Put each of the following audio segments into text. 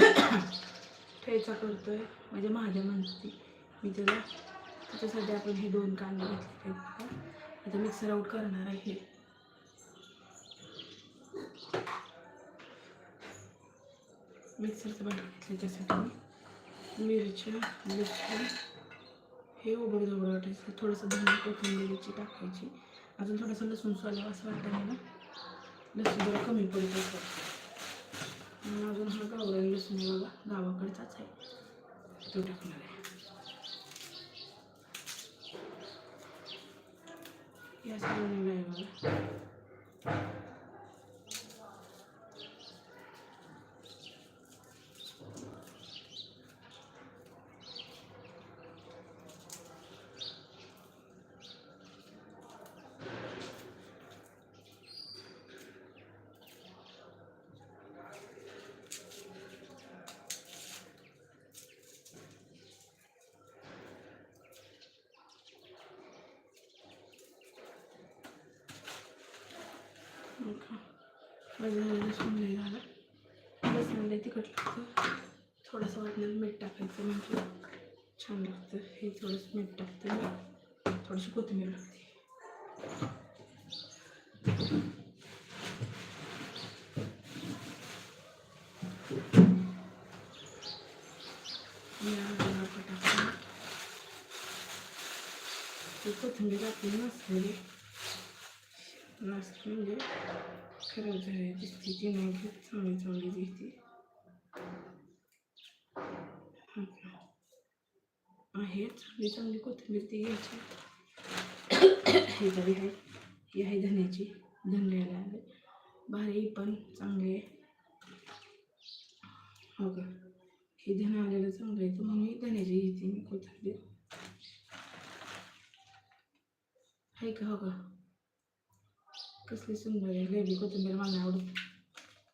ठेचा करतोय. म्हणजे माझ्या म्हणती मी त्याला त्याच्यासाठी आपण हे दोन कांदे घेतले आता मिक्सर आउट करणार आहे. हे मिक्सरचं भांडं घेतलं त्यासाठी मिरच्या मिरच्या हे उघड जवळ वाटायचं. थोडंसं धणे कोथिंबीरची टाकायची. अजून थोडंसं लसूण सोलावं असं वाटतं मला लसूण जरा कमी पडत असं आणि अजून हा गावरान लसूण बघा गावाकडचाच आहे. तो टाकणार आहे. या सर्व आहे बघा. माझं लसूण नाही झालं. लसूण नाही तिखट लागतं. थोडंसं वाटण्यात मीठ टाकायचं म्हणजे छान लागतं. हे थोडंसं मीठ टाकतं थोडीशी कोथिंबीर लागते कोथिंबीर आपली नसलेली. नसली म्हणजे खराब झाली दिसते ती नाही घेत चांगली चांगली दिसते हा आहे चांगली चांगली कोथिंबीर ती घ्यायची ही तरी आहे ही आहे धन्याची धन्याला आहे भारी पण चांगली आहे हो का हे धन आलेलं चांगलं आहे तर मग मी धन्याची घेते मी कोथिंबीर आहे का हो का कसली सुंदर आहे लेबी कोथिंबीर मला आवडते.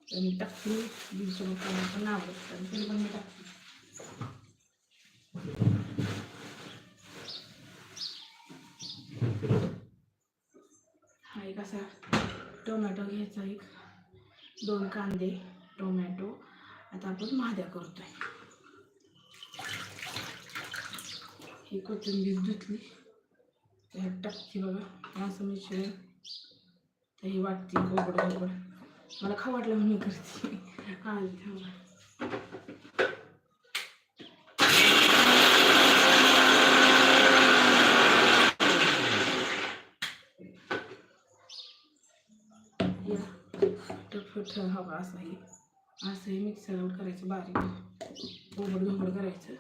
तर मी टाकते. दिवशी पण आवडत तर तरी पण मी टाकते. हा एक असा टोमॅटो घ्यायचा एक. दोन कांदे टोमॅटो. आता आपण महाद्या करतोय. ही कोथिंबीर धुतली. त्यात टाकते बघा. असं मिश्रण तर ही वाटते गोबड गोबड मला खाऊ वाटलं म्हणून करते. हा थांबा. या. हवा असं असंही असं हे मिक्सर आउट करायचं बारीक. गोबड गोबड करायचं.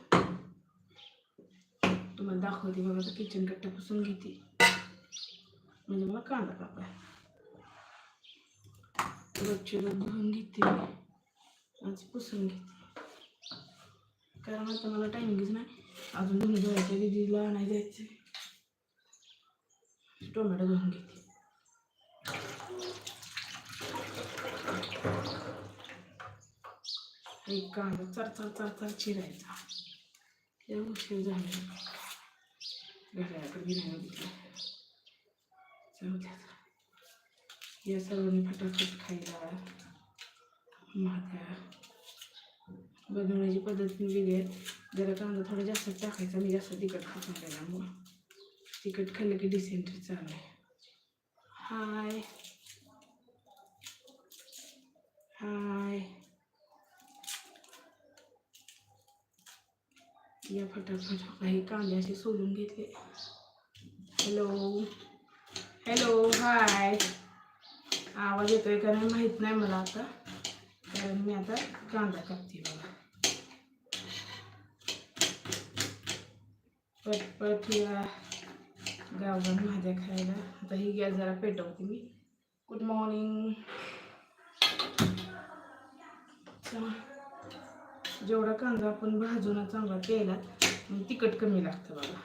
तुम्हाला दाखवते बघा तर किचन कट्टा पुसून घेते. म्हणजे मला कांदा कापाय. रोजची रोज धुवून घेते आज पुसून घेते. कारण आता मला टायमिंगच नाही. अजून धुणं जायचं दिदीला नाही जायचं टोमॅटो धुवून घेते. एक कांदा चार चार चार चार चिरायचा. या उशीर झाला. घराकडे बी नाही बघितलं जाऊ द्या या सर्वांनी फटाफट खायला माझ्या बनवण्याची पद्धत पण वेगळी आहे जरा कांदा थोडा जास्त टाकायचा मी जास्त तिखट खात नाही मग तिखट खाल्लं की डिसेंट्री चालू आहे हाय हाय या फटाफट काही कांदे असे सोलून घेतले हॅलो हॅलो हाय आवाज येतोय का नाही माहीत नाही मला आता. कारण मी आता कांदा कापते बघा. पटपट या गावगान भाज्या खायला. आता ही गॅस जरा पेटवते मी. गुड मॉर्निंग जेवढा कांदा आपण भाजून चांगला केला मग तिखट कमी लागतं बघा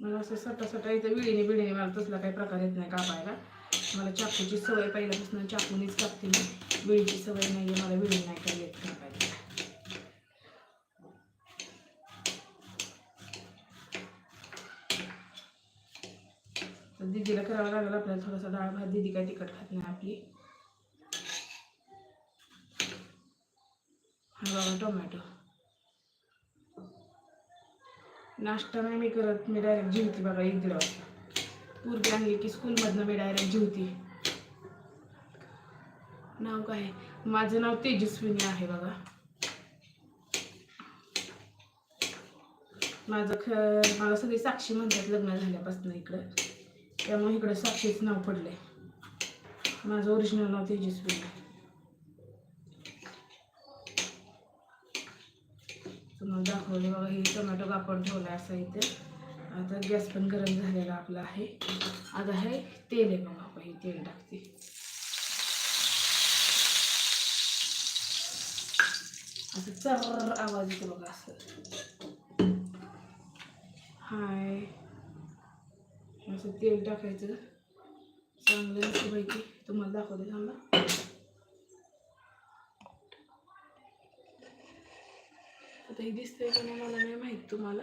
मला असं सटा सटा इथं विळीने बिळीने मला तसला काही प्रकार येत नाही कापायला. मला चाकूची सवय पहिल्यापासून चाकूनीच कापते मी. विळीची सवय नाही आहे मला विळी नाही काही येत कापायला. तर दीदीला करावं लागेल आपल्याला थोडासा डाळ भात. दीदी काय तिखट खात नाही आपली. हा टोमॅटो. नाश्ता नाही मी करत. मी डायरेक्ट जेवते बघा एक दीड वाजता. पूर्वी आणली की स्कूलमधनं मी डायरेक्ट जेवते. नाव काय? आहे? माझं नाव तेजस्विनी आहे बघा. माझं ख मला सगळी साक्षी म्हणतात लग्न झाल्यापासून इकडं. त्यामुळे इकडं साक्षीच नाव पडलंय. माझं ओरिजिनल नाव तेजस्विनी. आहे. तुम्हाला दाखवलं बघा हे टोमॅटो कापड ठेवला असं इथे. आता गॅस पण गरम झालेला आपला आहे. आता हे तेल आहे बघा आपण हे तेल टाकते. असं चर आवाज येतो बघा असं. हाय. असं तेल टाकायचं. चांगलं मस्तपैकी तुम्हाला दाखवते थांबा. आता हे दिसतंय का नाही मला नाही माहीत तुम्हाला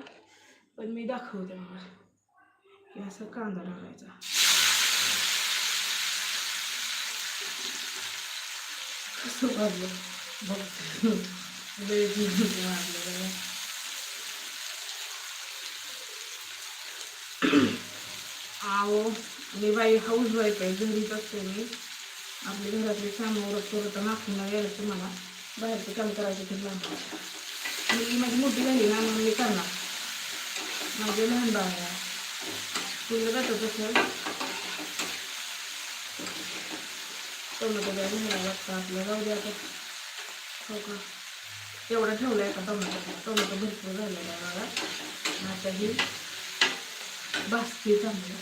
पण मी दाखवते मला. हे असं कांदा लावायचा. कसं वाजलं बघ लय वाजलं बघा. आहो मी बाई हाऊस वाईफ आहे घरीच असते मी. आपली घरातली कामं उरत करत नाखून यायला तुम्हाला बाहेरचं काम करायचं ते लांब मुलगी माझी मोठी झाली ना मग मी करणार. माझे लहान बाळ तुला जातो जातं तसं टोमॅटो द्या घ्यायला लागतं आपलं जाऊ द्या आता. हो का? एवढं ठेवलं आहे का टोमॅटो. टोमॅटो भरपूर झालेला आहे बघा. आता ही भाजते चांगलं.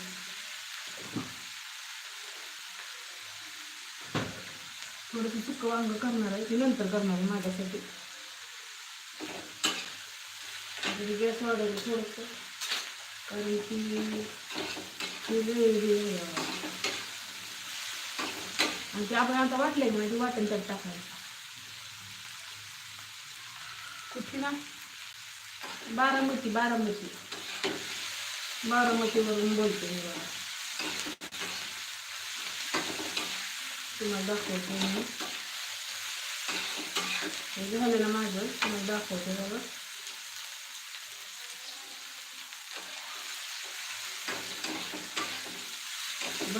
थोडंसं सुकं वांग करणार आहे. ते नंतर करणार आहे माझ्यासाठी. आता गॅस वाढवली थोडंसं कारण की आणि ते आपण आता वाटलंय म्हणजे वाटण त्यात टाकायचं कुठे ना? बारामती बारामती. बारामतीवरून बोलते मी बघा. तुम्हाला दाखवते मी. हे झालं ना माझं. तुम्हाला दाखवते बघा.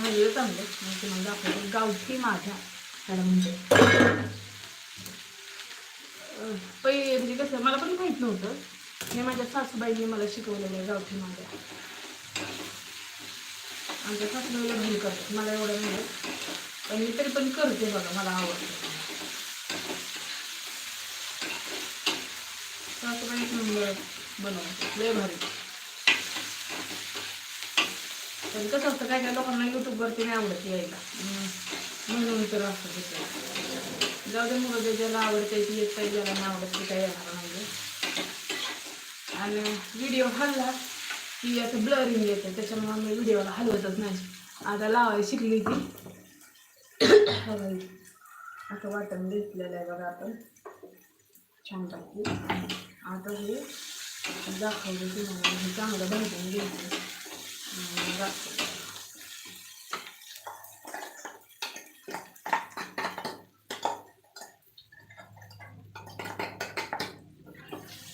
भाजी चांगलं. मग तुम्हाला दाखवते. गावठी माझ्या त्याला म्हणजे पै म्हणजे कसं मला पण माहीत नव्हतं. हे माझ्या सासूबाईंनी मला शिकवलेलं आहे गावठी माझ्या. आमच्या सासूबाईला भूल करतात. मला एवढं नाही पण मी तरी पण करते बघा मला आवडतं. सासूबाई नंबर बनवते लय भारी. पण कसं असतं काय काय लोकांना युट्यूबवरती नाही आवडत यायला. म्हणून तर असतं तिथे जाऊ दे मुलं ज्याला आवडते ती येत काही ज्याला नाही आवडत ते काही येणार नाही आणि व्हिडिओ हल्ला की असं ब्लरिंग येतं त्याच्यामुळे मी व्हिडिओला हलवतच नाही. आता लावायला शिकली ती. हा असं वाटण घेतलेलं आहे बघा आपण. छान टाकू आता हे दाखवलं तुम्हाला. हे चांगलं बनवून घ्यायचं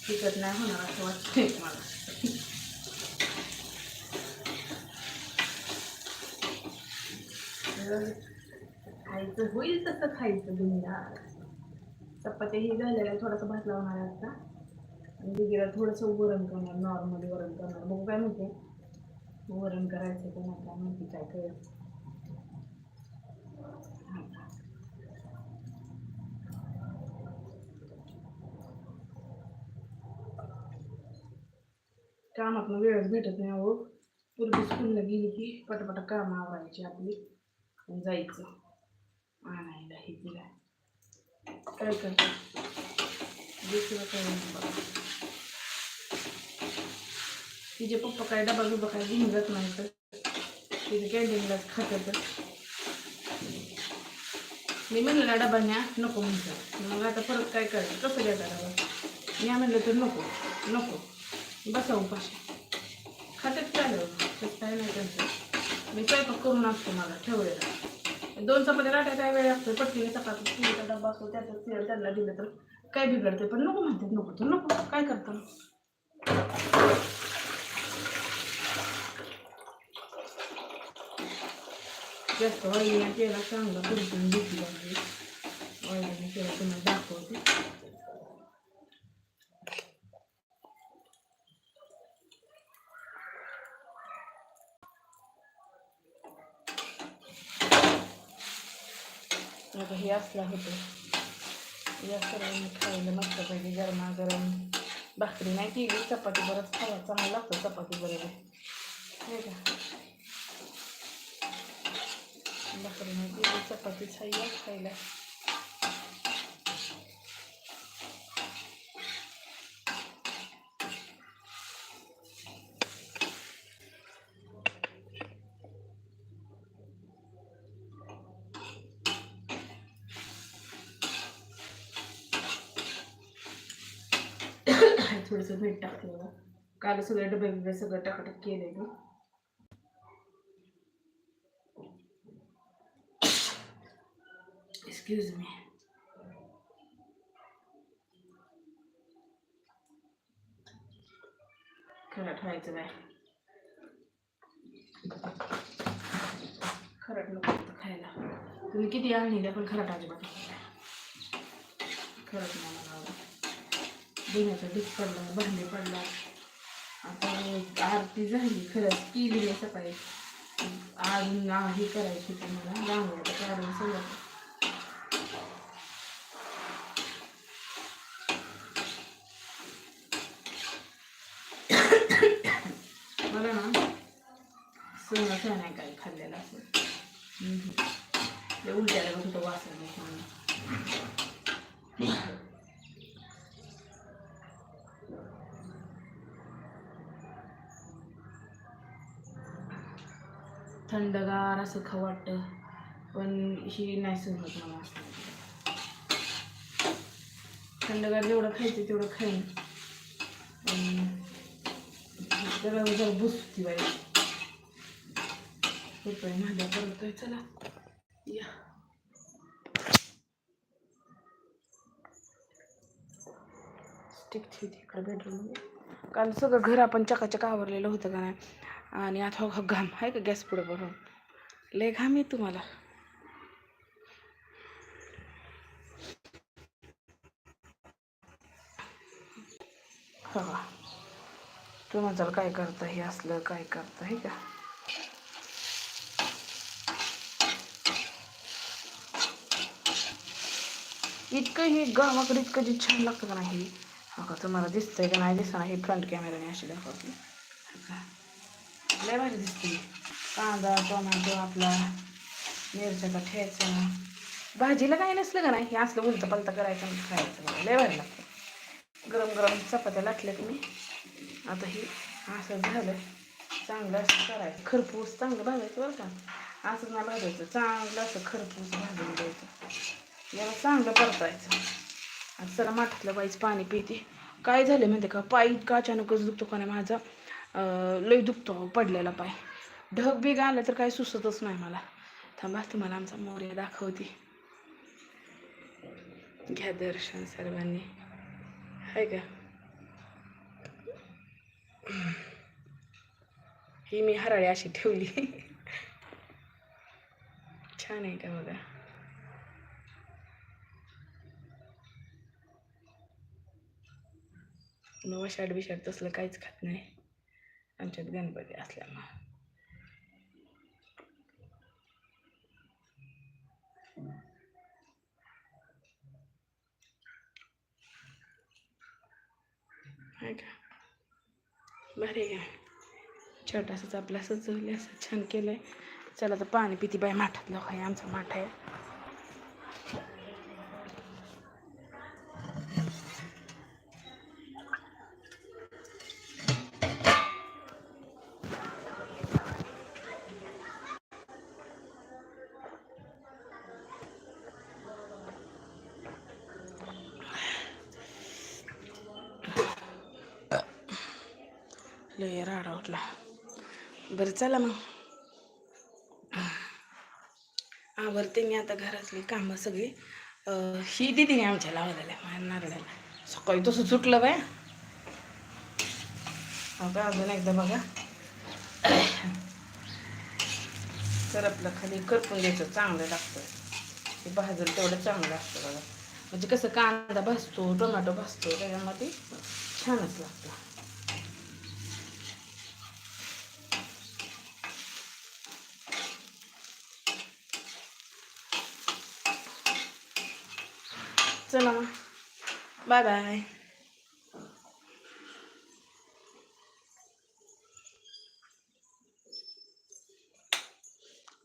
आणि नाही होणार असं वाटते मला. खायचं होईल तसं खायचं दुनिया चपात्याही झालेल्या थोडासा भात लावणार आहे आता आणि दिदीला थोडंसं वरण करणार नॉर्मली वरण करणार. बघू काय म्हणते. वरण करायचं का नाही काय माहिती काय कळेल कामातनं वेळच भेटत नाही अहो. पूर्वी स्कूलला गेली की पटपट कामं आवरायची आपली आणि जायचं. आणायला हे तिला. काय करतात दुसरं काय नाही बघा. तिचे पप्पा काय डबा बिबा काय घेऊन जात नाही तर तिथे कॅन्टीनलाच खातात मी म्हणलं ना डबा न्या नको म्हणतात. मग आता परत काय करायचं? कसं द्यायचा डबा न्या म्हणलं तर नको नको. बसा उपाशी. खात्यात काय तसं काय नाही त्यांचं. मी स्वयंपाक करून असतो मला ठेवलेला. दोन चपात्या राहत्या काय वेळ लागतो पटकीने चपाती स्टीलचा डब्बा असतो त्याचं तेल त्यांना दिलं तर. काय बिघडते पण नको म्हणतात नको. तर नको. काय करतं? जास्त ऑइल केला चांगला परतून घेतली आहे ऑइलने केला तुम्हाला दाखवते आता हे असला होतं या सर्वांनी खायला मस्त पाहिजे गरमागरम भाकरी नाही केली चपाती बरंच खायला चांगला लागतो चपाती बरोबर नाही का भाकरी चपाती खायला. खायला थोडंसं मीठ टाकलं. काल सगळे डबे बिबे सगळं टाकटक केले एक्सक्यूज मी खरं ठेवायचं बाय खरट नको होतं खायला तुम्ही किती आणली पण खरट अजिबात खरंच मला देण्याचं देण्याचा पडलं पडला भांडे पडला आता आरती झाली खरंच केली नाही सकाळी अजून हे करायची तुम्हाला मला रांगोळ्या काढून सगळं मला ना सहनच नाही काही खाल्लेलं असं ते उलट्याला बसतो होतं वासाने थंडगार असं खाऊ वाटतं. पण ही नाही सहन होत मला असं थंडगार जेवढं खायचं तेवढं खाईन. पण जरा जरा बुसती बाई. होतोय माझ्या करतोय चला या स्टिक इकडे बेडरूममध्ये काल सगळं घर आपण चकाचक आवरलेलं होतं का नाही? आणि आता हो, हो घाम आहे का गॅस पुढे भरून? लय घाम आहे तुम्हाला. हा. तुम्हाला काय करतं हे असलं काय करतं हे का? इतकं हे गावाकडे इतकं जे छान लागतं का नाही हा? का तुम्हाला दिसतंय का नाही दिसणार हे फ्रंट कॅमेराने अशी दाखवते लय भारी दिसते कांदा टोमॅटो आपला मिरच्याचा ठेचा. भाजीला काही नसलं का नाही? हे असलं उलतं पलतं करायचं आणि खायचं बघा. लय भारी लागतं. गरम गरम चपात्या लाटल्या तुम्ही. आता हे असं झालं. चांगलं असं करायचं. खरपूस चांगलं भाजायचं बरं का? असं नाही भाजायचं. चांगलं असं खरपूस भाजून द्यायचं याला चांगलं परतायचं. आणि चला माठातल्या बाईच पाणी पिते. काय झालं म्हणते का? पाय इतका अचानकच दुखतो का नाही माझा? लय दुखतो पडलेला पाय. ढग बिग आलं तर काय सुचतच नाही मला. थांबा तुम्हाला आमचा मोर्या दाखवते. घ्या दर्शन सर्वांनी. आहे का? ही मी हराळी अशी ठेवली. छान आहे का बघा? मग वशाड बिशाड तसलं काहीच खात नाही. आमच्यात गणपती असल्यामुळं. आहे का? बरे का? छोटासाच आपला सजवले असं छान केलं आहे चला तर पाणी पिती बाय लोक आहे आमचा माठ आहे. लय राडा उठला बरं चला मग. आवरते मी आता घरातली कामं सगळी ही ही दिदीने आमच्या लावलेल्या माझ्या नारळाला सकाळी तसं सुटलं बाय आता अजून एकदा बघा. तर आपलं खाली करपून घ्यायचं चांगलं लागतं ते भाजून तेवढं चांगलं असतं बघा. म्हणजे कसं कांदा भाजतो टोमॅटो भाजतो त्याच्यामध्ये छानच लागतं. चला. मग बाय बाय